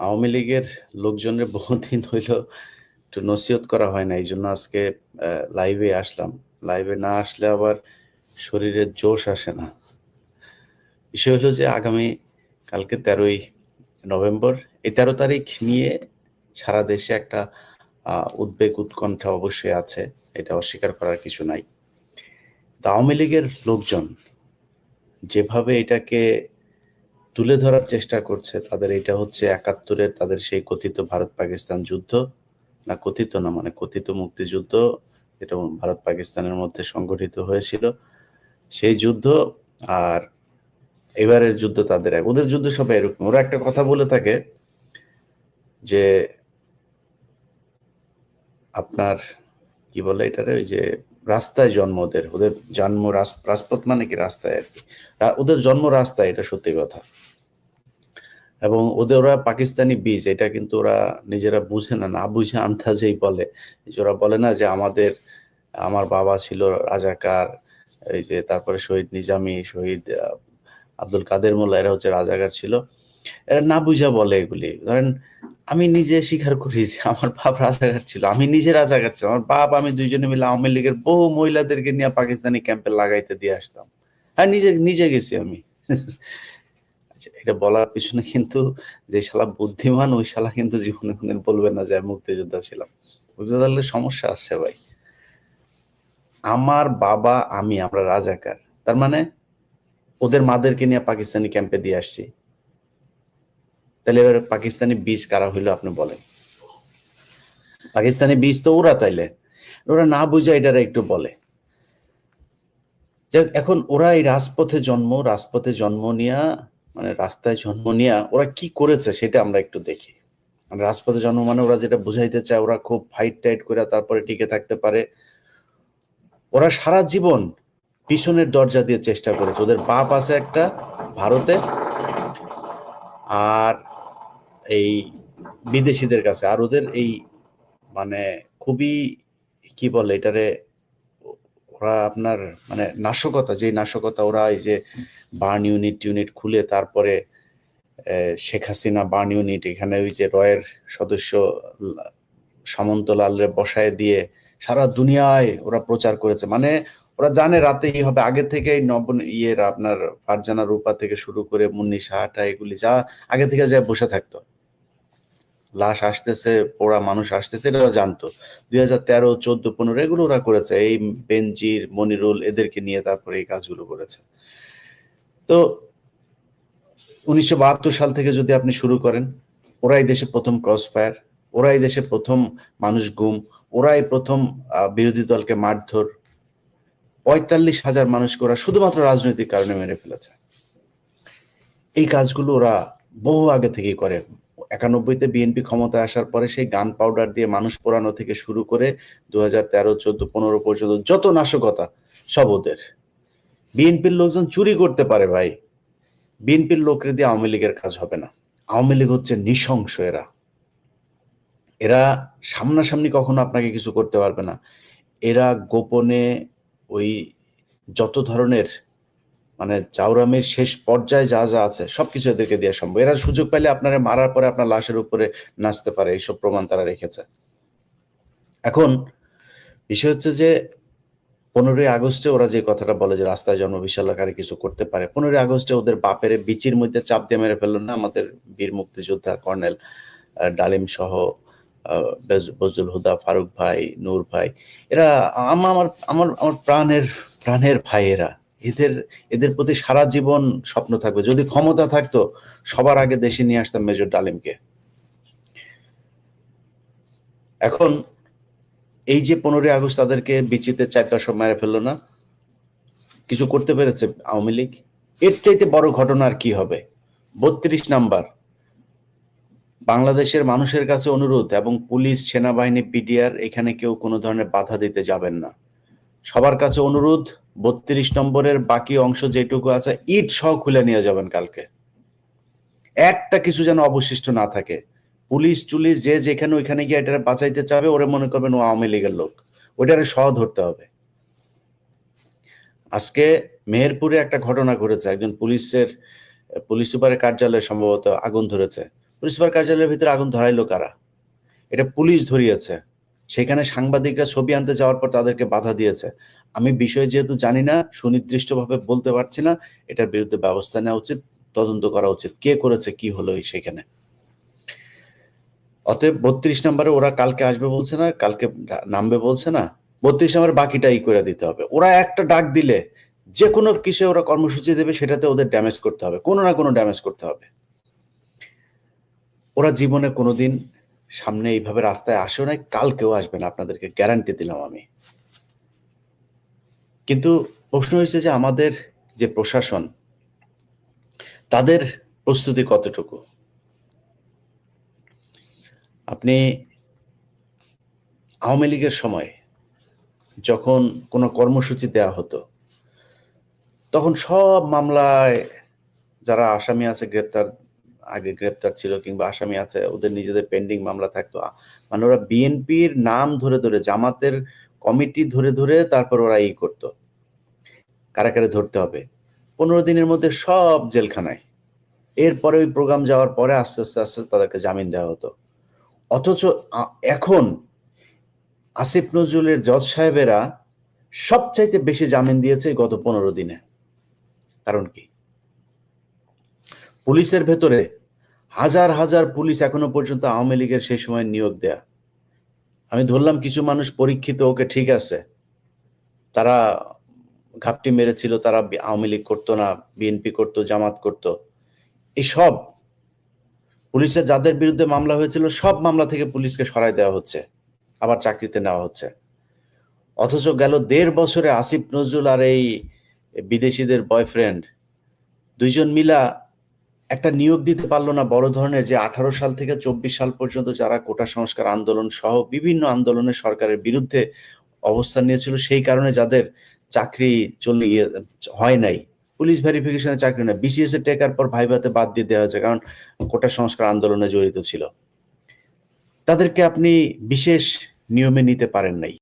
আওয়ামী লীগের লোকজনের বহুদিন হইল একটু নসিহত করা হয় না এই জন্য আজকে লাইভে আসলাম। লাইভে না আসলে আবার শরীরের জোশ আসে না। বিষয় হলো যে আগামী, কালকে তেরোই নভেম্বর, এই তেরো তারিখ নিয়ে সারা দেশে একটা উদ্বেগ, উৎকণ্ঠা অবশ্যই আছে, এটা অস্বীকার করার কিছু নাই। আওয়ামী লীগের লোকজন যেভাবে এটাকে তুলে ধরার চেষ্টা করছে, তাদের এটা হচ্ছে একাত্তরের তাদের সেই কথিত ভারত পাকিস্তান যুদ্ধ। না, কথিত না মানে কথিত মুক্তিযুদ্ধ, এটা ভারত পাকিস্তানের মধ্যে সংগঠিত হয়েছিল। সেই যুদ্ধ আর এবারের যুদ্ধ তাদের এক। ওদের যুদ্ধ সবাই এরকম। ওরা একটা কথা বলে থাকে যে, আপনার কি বলে এটারে? ওই যে রাস্তায় জন্ম ওদের। ওদের জন্ম রাজপথ মানে কি? রাস্তায় আর কি। ওদের জন্ম রাস্তায়, এটা সত্যি কথা। এবং ওদের ওরা পাকিস্তানি বীজ, এটা কিন্তু ওরা নিজেরা বুঝে না না বুঝে আন্দাজেই বলে। ওরা বলে না যে আমাদের, আমার বাবা ছিল রাজাকার, এই যে তারপরে শহীদ নিজামি, শহীদ আব্দুল কাদের মোল্লা, এরা হচ্ছে রাজাকার ছিল। এরা না বুঝা বলে এগুলি। ধরেন, আমি নিজে স্বীকার করি যে আমার বাপ রাজাকার ছিল, আমি নিজে রাজাকার ছিল আমার বাপ, আমি দুইজনে মিলে আওয়ামী লীগের বহু মহিলাদেরকে নিয়ে পাকিস্তানি ক্যাম্পে লাগাইতে দিয়ে আসতাম। হ্যাঁ নিজে নিজে গেছি আমি। এটা বলার পিছনে কিন্তু যে শালা বুদ্ধিমান, ওই শালা কিন্তু জীবনে কোনদিন বলবে না যে মুক্তিযোদ্ধা ছিলাম। মুক্তিযোদ্ধা সমস্যা আছে ভাই। আমার বাবা, আমি, আমরা রাজাকার। তার মানে ওদের মাদেরকে নিয়ে পাকিস্তানি ক্যাম্পে দিয়ে আসছি। তাহলে এবার পাকিস্তানি বীজ কারা হইল আপনি বলেন? পাকিস্তানি বীজ তো ওরা তাইলে। ওরা না বুঝে এটারা একটু বলে। এখন ওরা এই রাজপথে জন্ম রাজপথে জন্ম নিয়া মানে রাস্তায় জন্ম নিয়ে ওরা কি করেছে সেটা আমরা একটু দেখি। মানে রাজপথে জন্ম মানে ওরা যেটা বুঝাইতে চায়, ওরা খুব ফাইট টাইট করে তারপরে টিকে থাকতে পারে। ওরা সারা জীবন পিছনের দরজা দিয়ে চেষ্টা করেছে। ওদের বাপ আছে একটা ভারতে আর এই বিদেশিদের কাছে। আর ওদের এই মানে খুবই কি বলে এটারে, ওরা আপনার মানে নাশকতা যে নাশকতা ওরা এই যে বার্ন ইউনিট ইউনিট খুলে তারপরে শেখ হাসিনা বার্ন ইউনিট, এখানে ওই যে রয়ের সদস্য সামন্তলাল বসায় দিয়ে সারা দুনিয়ায় ওরা প্রচার করেছে। মানে ওরা জানে রাতেই হবে। আগে থেকেই নব ইয়ের আপনার ফারজানা রূপা থেকে শুরু করে মুন্নি সাহাটা এগুলি যা আগে থেকে যা বসে থাকতো। লাশ আসতেছে, পোড়া মানুষ আসতেছে এটা জানতো। দুই হাজার তেরো, চোদ্দ, পনেরো এগুলো ওরা করেছে। এই বেনজির, মনিরুল এদেরকে নিয়ে তারপরে এই কাজগুলো করেছে। তো উনিশশো বাহাত্তর সাল থেকে যদি আপনি শুরু করেন, ওরাই দেশে প্রথম ক্রস ফায়ার ওরাই দেশে প্রথম মানুষ গুম, ওরাই প্রথম বিরোধী দলকে মারধর। পঁয়তাল্লিশ হাজার মানুষকে ওরা শুধুমাত্র রাজনৈতিক কারণে মেরে ফেলেছে। এই কাজগুলো ওরা বহু আগে থেকেই করে। একানব্বইতে বিএনপি ক্ষমতায় আসার পরে সেই গান পাউডার দিয়ে মানুষ পোড়ানো থেকে শুরু করে দু হাজার তেরো, চোদ্দ, পনেরো পর্যন্ত যত নাশকতা সব ওদের। বিএনপির লোকজন চুরি করতে পারে ভাই। বিএনপির লোকের দিয়ে আওয়ামী লীগের কাজ হবে না। আওয়ামী লীগ হচ্ছে নৃশংস এরা। এরা সামনাসামনি কখনো আপনাকে কিছু করতে পারবে না। এরা গোপনে ওই যত ধরনের মানে চাউরামের শেষ পর্যায়ে যা যা আছে, সবকিছু এদেরকে দেওয়া সম্ভব। এরা সুযোগ পাইলে আপনারা মারার পরে আপনার লাশের উপরে নাচতে পারে, এইসব প্রমাণ তারা রেখেছে। এখন বিষয় হচ্ছে যে পনেরোই আগস্টে ওরা যে কথাটা বলে যে রাস্তায় জন্ম বিশাল আকারে কিছু করতে পারে, পনেরোই আগস্টে ওদের বাপের বিচির মধ্যে চাপ দিয়ে মেরে ফেলল না? আমাদের বীর মুক্তিযোদ্ধা কর্নেল ডালিম সহ বজুল হুদা, ফারুক ভাই, নূর ভাই, এরা আমার আমার আমার প্রাণের প্রাণের ভাই এরা এদের এদের প্রতি সারা জীবন স্বপ্ন থাকবে। যদি ক্ষমতা থাকতো, সবার আগে দেশে নিয়ে আসতাম মেজর ডালিমকে। এখন এই যে পনেরোই আগস্ট তাদেরকে বিচিতে চারটা সব মেরে ফেলল না? কিছু করতে পেরেছে আওয়ামী লীগ? এর চাইতে বড় ঘটনা আর কি হবে? বত্রিশ নাম্বার। বাংলাদেশের মানুষের কাছে অনুরোধ এবং পুলিশ, সেনাবাহিনী, পিডিআর এখানে কেউ কোনো ধরনের বাধা দিতে যাবেন না। সবার কাছে অনুরোধ, বত্রিশ নম্বরের বাকি অংশ যেটুকু আছে, ইট সহ খুলে নিয়ে যাবেন কালকে। একটা কিছু যেন অবশিষ্ট না থাকে। পুলিশ টুলিশ যে যেখানে ওইখানে গিয়ে এটা বাঁচাইতে চাবে, ওরা মনে করবেন ও আওয়ামী লীগের লোক। ওইটারে সহ ধরতে হবে। আজকে মেহেরপুরে একটা ঘটনা ঘটেছে। একজন পুলিশের, পুলিশ সুপারের কার্যালয়ে সম্ভবত আগুন ধরেছে। পুলিশ সুপার কার্যালয়ের ভিতরে আগুন ধরাইলো কারা? এটা পুলিশ ধরিয়েছে। সেখানে সাংবাদিকরা ছবি আনতে যাওয়ার পর তাদেরকে বাধা দিয়েছে। আমি বিষয় যেহেতু জানি না, সুনির্দিষ্টভাবে বলতে পারছি না, এটার বিরুদ্ধে ব্যবস্থা নেওয়া উচিত, তদন্ত করা উচিত। কে করেছে, কি হলো সেখানে? অতএব বত্রিশ নম্বরে ওরা কালকে আসবে বলছে না, কালকে নামবে বলছে না। বত্রিশ নম্বরে বাকিটাই করে দিতে হবে। ওরা একটা ডাক দিলে যে কোনো কিছু ওরা কর্মসূচি দেবে, সেটাতে ওদের ড্যামেজ করতে হবে। কোনো না কোনো ড্যামেজ করতে হবে। ওরা জীবনে কোনোদিন সামনে এইভাবে রাস্তায় আসেও নাই, কালকেও আসবে না আপনাদেরকে গ্যারান্টি দিলাম আমি। কিন্তু প্রশ্ন হয়েছে যে আমাদের যে প্রশাসন, তাদের প্রস্তুতি কতটুকু? আপনি আওয়ামী লীগের সময় যখন কোনো কর্মসূচি দেওয়া হতো, তখন সব মামলায় যারা আসামি আছে, গ্রেপ্তার, আগে গ্রেপ্তার ছিল কিংবা আসামি আছে, ওদের নিজেদের পেন্ডিং মামলা থাকতো। মানে ওরা বিএনপির নাম ধরে ধরে, জামাতের কমিটি ধরে ধরে তারপর ওরা ই করতো। কারা কারা ধরতে হবে? পনেরো দিনের মধ্যে সব জেলখানায়। এরপরে ওই প্রোগ্রাম যাওয়ার পরে আস্তে আস্তে আস্তে তাদেরকে জামিন দেওয়া হতো। অথচ এখন আসিফ নজরুলের জজ সাহেবেরা সবচাইতে বেশি জামিন দিয়েছে গত পনেরো দিনে। কারণ কি? পুলিশের ভেতরে হাজার হাজার পুলিশ এখনও পর্যন্ত আওয়ামী লীগের সেই সময় নিয়োগ দেয়া। আমি ধরলাম কিছু মানুষ পরীক্ষিত, ওকে ঠিক আছে। তারা ঘাপটি মেরেছিল, তারা আওয়ামী লীগ করতো না, বিএনপি করতো, জামাত করতো। এই সব পুলিশের যাদের বিরুদ্ধে মামলা হয়েছিল, সব মামলা থেকে পুলিশকে সরাই দেওয়া হচ্ছে, আবার চাকরিতে নেওয়া হচ্ছে। অথচ গেল দেড় বছরে আসিফ নজরুল আর এই বিদেশিদের বয়ফ্রেন্ড, দুইজন মিলা একটা নিয়োগ দিতে পারল না বড় ধরনের যে আঠারো সাল থেকে চব্বিশ সাল পর্যন্ত যারা কোটা সংস্কার আন্দোলন সহ বিভিন্ন আন্দোলনে সরকারের বিরুদ্ধে অবস্থান নিয়েছিল, সেই কারণে যাদের চাকরি চলে হয় নাই। পুলিশ ভেরিফিকেশনের চাকরি না বিসিএস এর টেকার পর ভাইভাতে বাদ দিয়ে দেওয়া হয়েছে, কারণ কোটা সংস্কার আন্দোলনে জড়িত ছিল। তাদেরকে আপনি বিশেষ নিয়মে নিতে পারেন নাই।